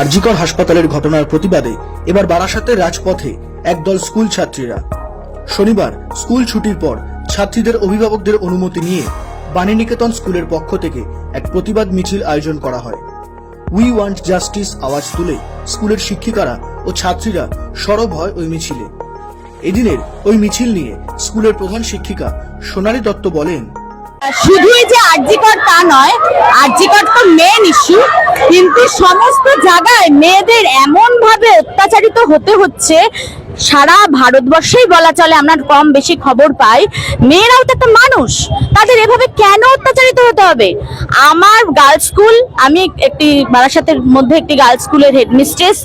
আরজিকর হাসপাতালের ঘটনার প্রতিবাদে এবার বারাসাতের রাজপথে একদল স্কুল ছাত্রীরা। শনিবার স্কুল ছুটির পর ছাত্রীদের অভিভাবকদের অনুমতি নিয়ে বাণীনিকেতন স্কুলের পক্ষ থেকে এক প্রতিবাদ মিছিল আয়োজন করা হয়। উই ওয়ান্ট জাস্টিস আওয়াজ তুলে স্কুলের শিক্ষিকারা ও ছাত্রীরা সরব হয় ওই মিছিলে। এদিনের ওই মিছিল নিয়ে স্কুলের প্রধান শিক্ষিকা সোনালী দত্ত বলেন শুধুই যে আর্জিকর তা নয়, আর্জিকর তো মেন ইস্যু কিন্তু সমস্ত জায়গায় মেয়েদের এমন ভাবে অত্যাচারিত হতে হচ্ছে সারা ভারতবর্ষেই বলা চলে, আমরা কম বেশি খবর পাই। মেয়েরাও তো একটা মানুষ। তাদের এভাবে কেন অত্যাচারিত হতে হবে? আমার গার্লস স্কুল আমি একটি বারাসাতের মধ্যে একটি গার্লস স্কুলের হেডমিস্ট্রেস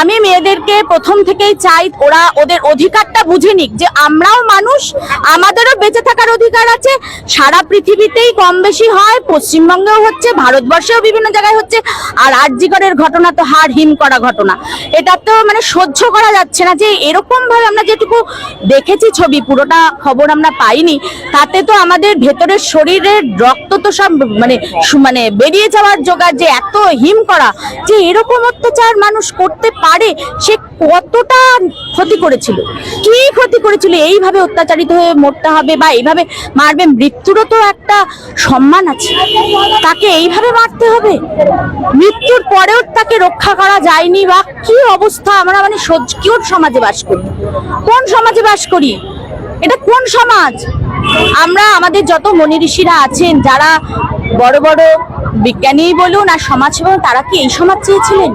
আমি মেয়েদেরকে প্রথম থেকেই চাই, ওরা ওদের অধিকারটা বুঝে নিক যে আমরাও মানুষ, আমাদেরও বেঁচে থাকার অধিকার আছে। সারা পৃথিবীতেই কম বেশি হয়, পশ্চিমবঙ্গেও হচ্ছে, ভারতবর্ষেও বিভিন্ন জায়গায় হচ্ছে, আর আরজিগড়ের ঘটনা তো হার হিম করা ঘটনা। এটা তো মানে সহ্য করা যাচ্ছে না যে এরকম ভাবে আমরা যেটুকু দেখেছি ছবি, পুরোটা খবর আমরা পাইনি, তাতে তো আমাদের ভেতরের শরীরের রক্ত তো সব মানে মানে বেরিয়ে যাওয়ার জোগাড় যে এত হিম করা, যে এরকম অত্যাচার মানুষ করতে পারে, সে কতটা ক্ষতি করেছিল? কি ক্ষতি করেছিল? এইভাবে অত্যাচারিত হয়ে মরতে হবে বা এইভাবে মারবে? মৃত্যুরও তো একটা সম্মান আছে। তাকে এইভাবে মারতে হবে? মৃত্যুর পরেও তাকে রক্ষা করা যায়নি বা কি অবস্থা? আমরা মানে কোন সমাজে বাস করি। কোন সমাজে বাস করি? এটা কোন সমাজ? আমরা, আমাদের যত মনি ঋষিরা আছেন, যারা বড় বড় বিজ্ঞানী বলুন আর সমাজ তারা কি এই সমাজ চেয়েছিলেন?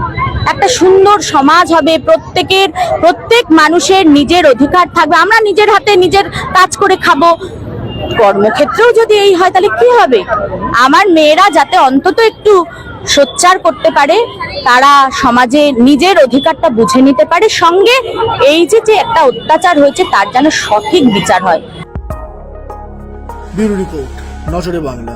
একটা সুন্দর সমাজ হবে, প্রত্যেকের, প্রত্যেক মানুষের নিজের অধিকার থাকবে। আমরা নিজের হাতে নিজের কাজ করে খাব। কর্মক্ষেত্রেও যদি এই হয়, তাহলে কি হবে? আমার মেয়েরা যাতে অন্তত একটু সোচ্চার করতে পারে, তারা সমাজে নিজের অধিকারটা বুঝে নিতে পারে। সঙ্গে এই যে যে একটা অত্যাচার হয়েছে, তার যেন সঠিক বিচার হয়। নজরে বাংলা।